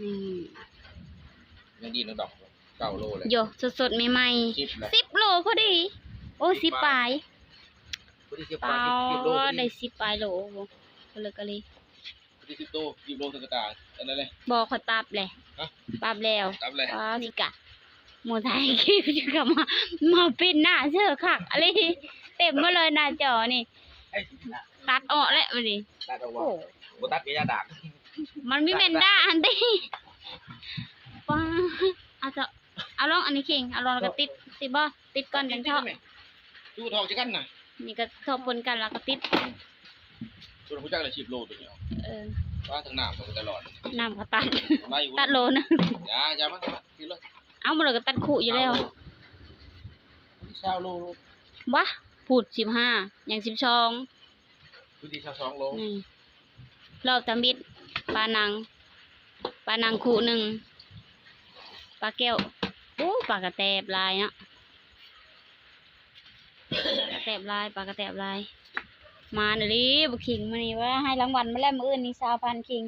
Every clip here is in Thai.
นี่ยังดีนะดอกเก้าโลเลยโยสดๆใหม่สิบเลยๆสิบโลพอดี โอ้สิบปลายพอดีสิบเปปลาล่ายสิบโลพอได้ดีสิบปลายโลบ่ก็เลยก็เลยพอดีสิบโลสิบโลตุ๊กตาอันนั้นเลย บอกขอยปรับเลยฮะปรับแล้วตับเลยอ๋อสิกะหมูไทยคลิปจะกลับมามาเป็นหน้าเชื่อคักอะไรเต็มมาเลยหน้าจอนี่ ไอ้ตัดออกแล้วมาดิตัดเอาโอ้ว่าบ่ตัดก็ยาดัก มันไม่เป็นด้าอันตีป้าเอาจะเอาลองอันนี้คิงเอาลองแล้วก็ติดติดบ่ติดก่อนจังเทาะดูทองจะกันน่ะนี่ก็ทบปนกันแล้วก็ติดดูผู้จักเลยสิบโลตัวนี้เออว่าทางหน้ามันตลอดน้ำก็ตัดไล่อยู่ตัดโลนึงอย่าอย่ามาทีเลยเอามาเลยก็ตัดขู่อยู่แล้วเช้าโลวะพูดสิบห้าอย่างสิบสองพอดีเช้าสองโลนี่รอบตำบิด ปลานัง ปลานังขู่หนึ่ง ปลาแก้วโอ้ปลากระแตบลายเนาะกระแตบลายปลากระแตบลาย มาหน่อยดิบุคิงมานี่ว่าให้รางวัลมาแล้วมืออื่นนี่สาวพันคิง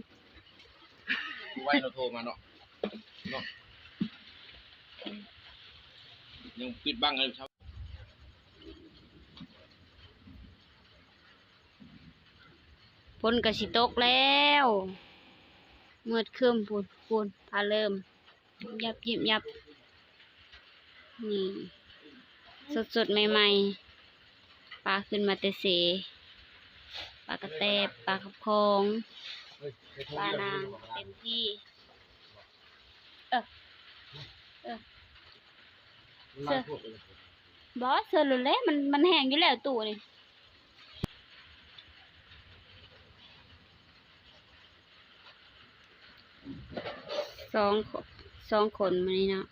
ไว้เราโทรมาเนาะเนาะยังปิดบังเลยเช้าฝนกระสิตกแล้ว เมื่อคืนปูนปูนพาเริ่ม ยับยิบยับ นี่ สดสดๆใหม่ๆ ปลาขึ้นมาแต่เสปลากระแตบปลากระพงปลานางเต็มที่ เออเออเสื้อบอสเสื้อหลุดแล้วมันมันแห้งอยู่แล้วตู้นี่ สองคนสองคนมานี่เนาะ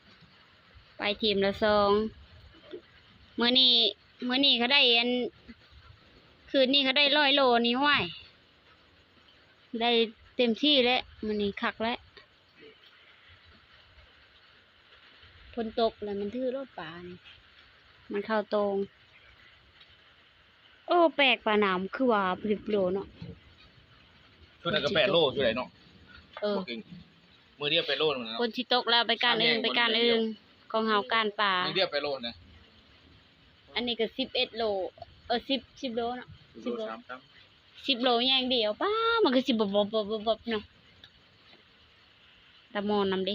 ไปทีมละสองเมื่อนี้เมื่อนี้เขาได้อันคืนนี้เขาได้ร้อยโลนี่ห้วยได้เต็มที่แล้วมื่อนี้คักแล้วฝนตกแล้วมันทื่อรถป่านี่มันเข้าตรง โอ้ แปลกป่าหนามคือว่าปริบโลเนาะช่วยไหนก็แปดโลช่วยไหนเนาะเออบ่เก่ง มือเดียวไปโลนึงนะคนที่ตกแล้วไปการเอิงไปการเอิงของเฮาการป่า มือเดียวไปโลนะอันนี้ก็สิบเอ็ดโล เออสิบสิบโลเนาะสิบโลสามสามสิบโลอย่างเดียวป้ามันก็สิบบบบบบบบเนาะตะมอนนำดิ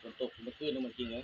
ฝนตกเมื่อคืนนี่มันจริงเลย